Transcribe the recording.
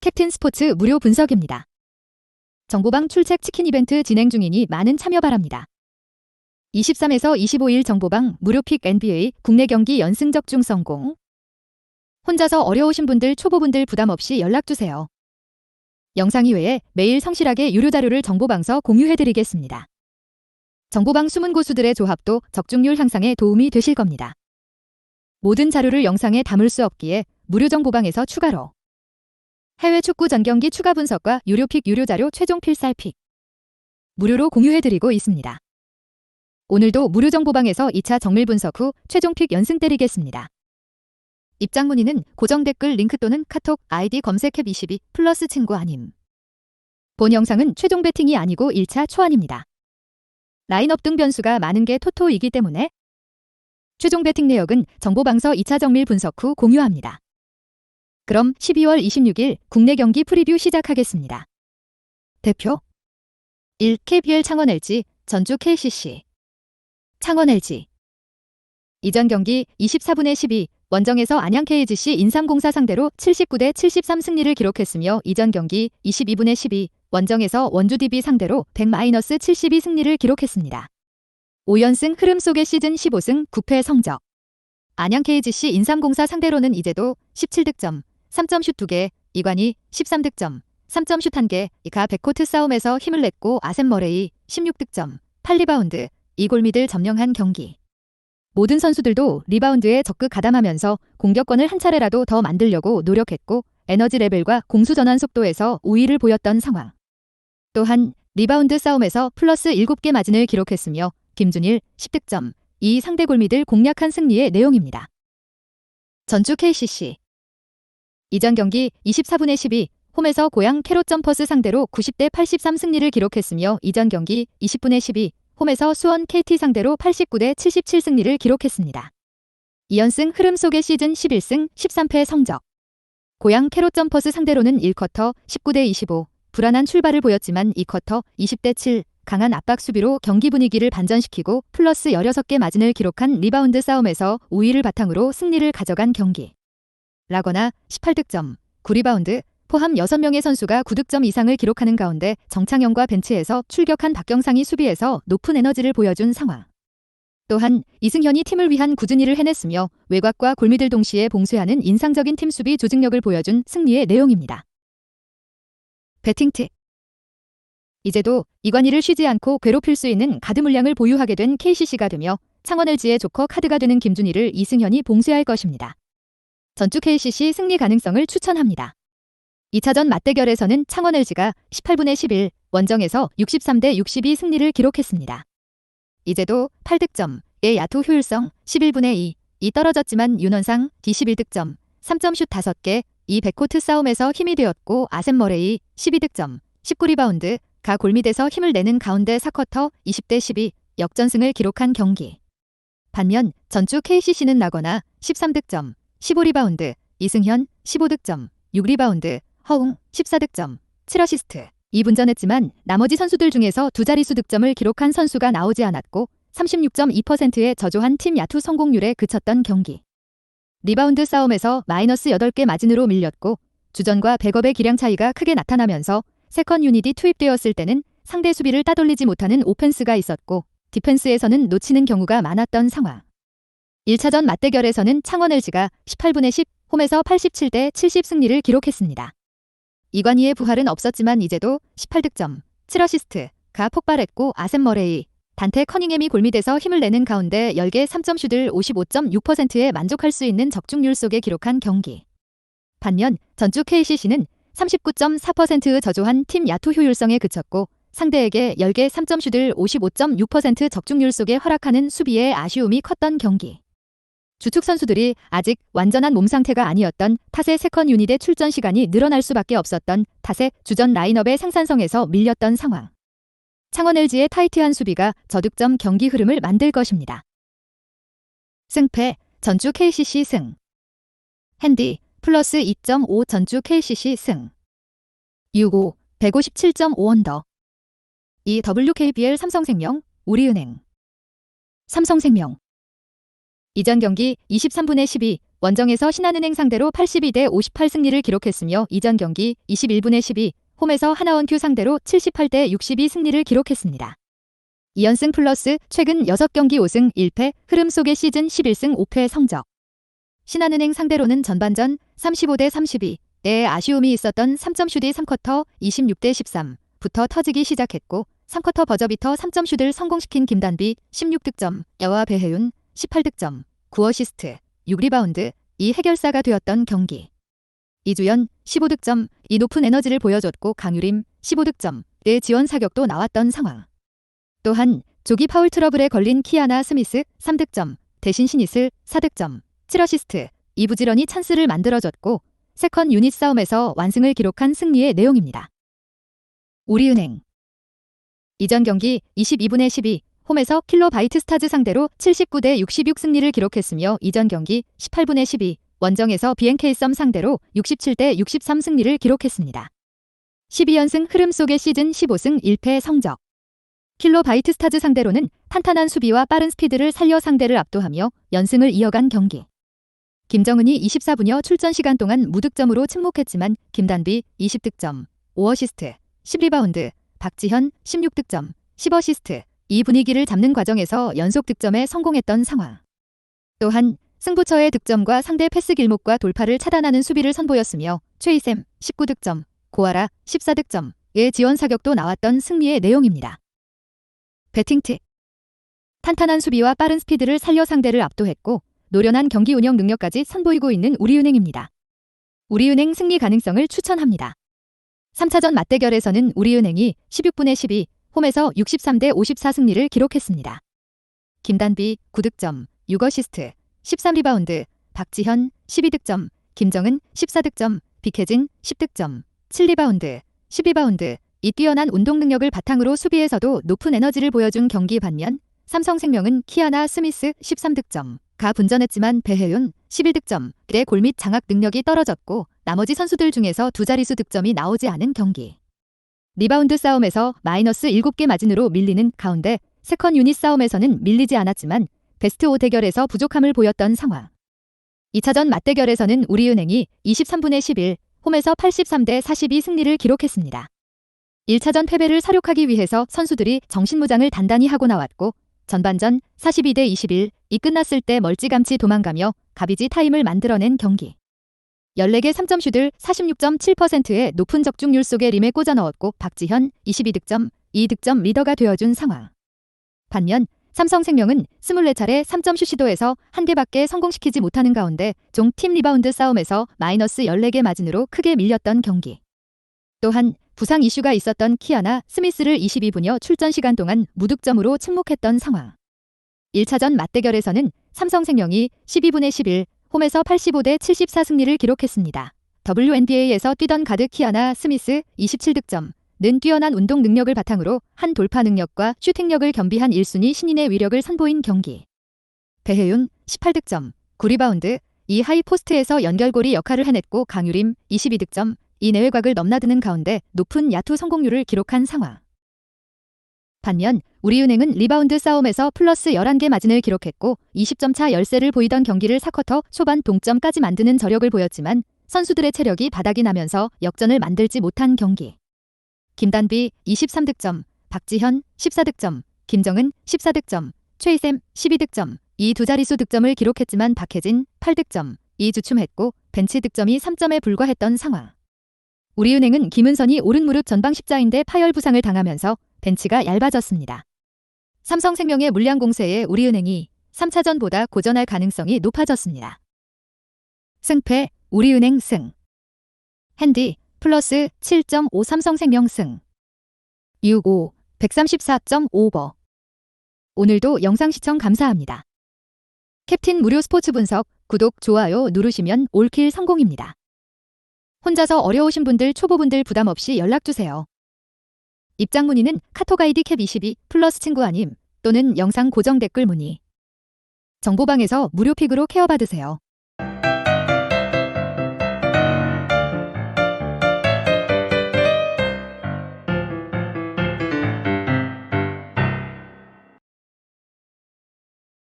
캡틴 스포츠 무료 분석입니다. 정보방 출첵 치킨 이벤트 진행 중이니 많은 참여 바랍니다. 23에서 25일 정보방 무료픽 NBA 국내 경기 연승 적 중 성공. 혼자서 어려우신 분들 초보분들 부담 없이 연락주세요. 영상 이외에 매일 성실하게 유료 자료를 정보방서 공유해드리겠습니다. 정보방 숨은 고수들의 조합도 적중률 향상에 도움이 되실 겁니다. 모든 자료를 영상에 담을 수 없기에 무료 정보방에서 추가로 해외 축구 전경기 추가 분석과 유료픽 유료 자료 최종 필살픽 무료로 공유해드리고 있습니다. 오늘도 무료 정보방에서 2차 정밀 분석 후 최종 픽 연승 때리겠습니다. 입장 문의는 고정 댓글 링크 또는 카톡 아이디 검색앱 22 플러스 친구 아님. 본 영상은 최종 배팅이 아니고 1차 초안입니다. 라인업 등 변수가 많은 게 토토이기 때문에 최종 배팅 내역은 정보방서 2차 정밀 분석 후 공유합니다. 그럼 12월 26일 국내 경기 프리뷰 시작하겠습니다. 대표 1. KBL 창원 LG, 전주 KCC 창원 LG 이전 경기 24분의 12 원정에서 안양 KGC 인삼공사 상대로 79대 73 승리를 기록했으며 이전 경기 22분의 12 원정에서 원주 DB 상대로 100-72 승리를 기록했습니다. 5연승 흐름 속의 시즌 15승 9패 성적 안양 KGC 인삼공사 상대로는 이제도 17득점, 3점 슛 2개, 이관희 13득점, 3점 슛 1개, 이가 백코트 싸움에서 힘을 냈고 아셈 머레이 16득점, 8리바운드, 이골미들 점령한 경기. 모든 선수들도 리바운드에 적극 가담하면서 공격권을 한 차례라도 더 만들려고 노력했고 에너지 레벨과 공수 전환 속도에서 우위를 보였던 상황. 또한 리바운드 싸움에서 플러스 7개 마진을 기록했으며 김준일 10득점, 이 상대 골미들 공략한 승리의 내용입니다. 전주 KCC 이전 경기 24분의 12 홈에서 고향 캐롯 점퍼스 상대로 90대 83 승리를 기록했으며 이전 경기 20분의 12 홈에서 수원 KT 상대로 89대 77 승리를 기록했습니다. 2연승 흐름 속의 시즌 11승 13패 성적. 고향 캐롯 점퍼스 상대로는 1쿼터 19대 25 불안한 출발을 보였지만 2쿼터 20대 7 강한 압박 수비로 경기 분위기를 반전시키고 플러스 16개 마진을 기록한 리바운드 싸움에서 우위를 바탕으로 승리를 가져간 경기. 라거나 18득점, 9리바운드, 포함 6명의 선수가 9득점 이상을 기록하는 가운데 정창영과 벤치에서 출격한 박경상이 수비에서 높은 에너지를 보여준 상황. 또한 이승현이 팀을 위한 굳은 일을 해냈으며 외곽과 골미들 동시에 봉쇄하는 인상적인 팀 수비 조직력을 보여준 승리의 내용입니다. 배팅 팁 이제도 이관희를 쉬지 않고 괴롭힐 수 있는 가드 물량을 보유하게 된 KCC가 되며 창원 LG의 조커 카드가 되는 김준희를 이승현이 봉쇄할 것입니다. 전주 KCC 승리 가능성을 추천합니다. 2차전 맞대결에서는 창원 LG가 18분의 11 원정에서 63대 62 승리를 기록했습니다. 이제도 8득점의 야투 효율성 11분의 2, 이 떨어졌지만 윤원상 D11득점, 3점 슛 5개, 이 백코트 싸움에서 힘이 되었고 아셈 머레이 12득점, 19리바운드, 가 골밑에서 힘을 내는 가운데 사쿼터 20대 12 역전승을 기록한 경기. 반면 전주 KCC는 나거나 13득점, 15리바운드, 이승현 15득점, 6리바운드, 허웅 14득점, 7어시스트. 2분전했지만 나머지 선수들 중에서 두 자릿수 득점을 기록한 선수가 나오지 않았고 36.2%의 저조한 팀 야투 성공률에 그쳤던 경기. 리바운드 싸움에서 마이너스 8개 마진으로 밀렸고 주전과 백업의 기량 차이가 크게 나타나면서 세컨 유닛이 투입되었을 때는 상대 수비를 따돌리지 못하는 오펜스가 있었고 디펜스에서는 놓치는 경우가 많았던 상황. 1차전 맞대결에서는 창원 LG가 18분의 10 홈에서 87대 70 승리를 기록했습니다. 이관희의 부활은 없었지만 이제도 18득점, 7어시스트가 폭발했고 아셈 머레이, 단테 커닝햄이 골밑에서 힘을 내는 가운데 10개 3점 슛을 55.6%에 만족할 수 있는 적중률 속에 기록한 경기. 반면 전주 KCC는 39.4%의 저조한 팀 야투 효율성에 그쳤고 상대에게 10개 3점 슛을 55.6% 적중률 속에 허락하는 수비에 아쉬움이 컸던 경기. 주축 선수들이 아직 완전한 몸 상태가 아니었던 탓의 세컨 유닛의 출전 시간이 늘어날 수밖에 없었던 탓의 주전 라인업의 생산성에서 밀렸던 상황. 창원 LG의 타이트한 수비가 저득점 경기 흐름을 만들 것입니다. 승패 전주 KCC 승. 핸디 플러스 2.5 전주 KCC 승. 65 157.5원더. 2 WKBL 삼성생명 우리은행. 삼성생명 이전 경기 23분의 12 원정에서 신한은행 상대로 82대 58 승리를 기록했으며 이전 경기 21분의 12, 홈에서 하나원큐 상대로 78대 62 승리를 기록했습니다. 2연승 플러스 최근 6경기 5승 1패 흐름 속의 시즌 11승 5패 성적. 신한은행 상대로는 전반전 35대 32 에 아쉬움이 있었던 3점 슛이 3쿼터 26대 13부터 터지기 시작했고 3쿼터 버저비터 3점 슛을 성공시킨 김단비 16득점, 여와 배혜윤 18득점, 9어시스트, 6리바운드 이 해결사가 되었던 경기. 이주연 15득점, 이 높은 에너지를 보여줬고 강유림 15득점 의 지원 사격도 나왔던 상황. 또한 조기 파울 트러블에 걸린 키아나 스미스 3득점, 대신 신이슬 4득점, 7어시스트, 이 부지런히 찬스를 만들어줬고 세컨 유닛 싸움에서 완승을 기록한 승리의 내용입니다. 우리은행 이전 경기 22분의 12, 홈에서 킬로바이트 스타즈 상대로 79대 66 승리를 기록했으며 이전 경기 18분의 12, 원정에서 BNK 썸 상대로 67대 63 승리를 기록했습니다. 12연승 흐름 속의 시즌 15승 1패 성적. 킬로바이트 스타즈 상대로는 탄탄한 수비와 빠른 스피드를 살려 상대를 압도하며 연승을 이어간 경기. 김정은이 24분여 출전 시간 동안 무득점으로 침묵했지만 김단비 20득점, 5어시스트, 10리바운드, 박지현 16득점, 10어시스트, 이 분위기를 잡는 과정에서 연속 득점에 성공했던 상황. 또한 승부처의 득점과 상대 패스 길목과 돌파를 차단하는 수비를 선보였으며 최이샘 19득점, 고아라 14득점의 지원 사격도 나왔던 승리의 내용입니다. 배팅 팁 탄탄한 수비와 빠른 스피드를 살려 상대를 압도했고 노련한 경기 운영 능력까지 선보이고 있는 우리은행입니다. 우리은행 승리 가능성을 추천합니다. 3차전 맞대결에서는 우리은행이 16분의 12, 홈에서 63대 54 승리를 기록했습니다. 김단비 9득점, 6어시스트, 13리바운드, 박지현 12득점, 김정은 14득점, 비케진 10득점, 7리바운드, 10리바운드, 이 뛰어난 운동 능력을 바탕으로 수비에서도 높은 에너지를 보여준 경기 반면 삼성생명은 키아나 스미스 13득점, 가 분전했지만 배혜윤 11득점 의 골밑 장악 능력이 떨어졌고 나머지 선수들 중에서 두 자릿수 득점이 나오지 않은 경기. 리바운드 싸움에서 마이너스 7개 마진으로 밀리는 가운데 세컨 유닛 싸움에서는 밀리지 않았지만 베스트 5 대결에서 부족함을 보였던 상황. 2차전 맞대결에서는 우리은행이 23분의 11, 홈에서 83대 42 승리를 기록했습니다. 1차전 패배를 사륙하기 위해서 선수들이 정신무장을 단단히 하고 나왔고 전반전 42대 21, 이 끝났을 때 멀찌감치 도망가며 가비지 타임을 만들어낸 경기. 14개 3점 슛을 46.7%의 높은 적중률 속에 림에 꽂아 넣었고 박지현 22득점, 2득점 리더가 되어준 상황. 반면 삼성생명은 24차례 3점 슛 시도에서 한 개밖에 성공시키지 못하는 가운데 종 팀 리바운드 싸움에서 마이너스 14개 마진으로 크게 밀렸던 경기. 또한 부상 이슈가 있었던 키아나 스미스를 22분여 출전 시간 동안 무득점으로 침묵했던 상황. 1차전 맞대결에서는 삼성생명이 12분의 11, 홈에서 85대 74 승리를 기록했습니다. WNBA에서 뛰던 가드 키아나 스미스 27득점, 는 뛰어난 운동 능력을 바탕으로 한 돌파 능력과 슈팅력을 겸비한 1순위 신인의 위력을 선보인 경기. 배혜윤 18득점, 9리바운드, 이 하이 포스트에서 연결고리 역할을 해냈고 강유림 22득점, 이 내외곽을 넘나드는 가운데 높은 야투 성공률을 기록한 상황. 반면 우리은행은 리바운드 싸움에서 플러스 11개 마진을 기록했고 20점 차 열세를 보이던 경기를 4쿼터 초반 동점까지 만드는 저력을 보였지만 선수들의 체력이 바닥이 나면서 역전을 만들지 못한 경기. 김단비 23득점, 박지현 14득점, 김정은 14득점, 최희샘 12득점, 이 두 자릿수 득점을 기록했지만 박혜진 8득점, 이 주춤했고 벤치 득점이 3점에 불과했던 상황. 우리은행은 김은선이 오른 무릎 전방 십자인대 파열 부상을 당하면서 벤치가 얇아졌습니다. 삼성생명의 물량 공세에 우리은행이 3차전보다 고전할 가능성이 높아졌습니다. 승패 우리은행 승 핸디 플러스 7.5 삼성생명 승 65 134.5버 오늘도 영상 시청 감사합니다. 캡틴 무료 스포츠 분석 구독, 좋아요 누르시면 올킬 성공입니다. 혼자서 어려우신 분들 초보분들 부담 없이 연락 주세요. 입장 문의는 카톡 아이디 캡22 플러스 친구 아님 또는 영상 고정 댓글 문의. 정보방에서 무료 픽으로 케어받으세요.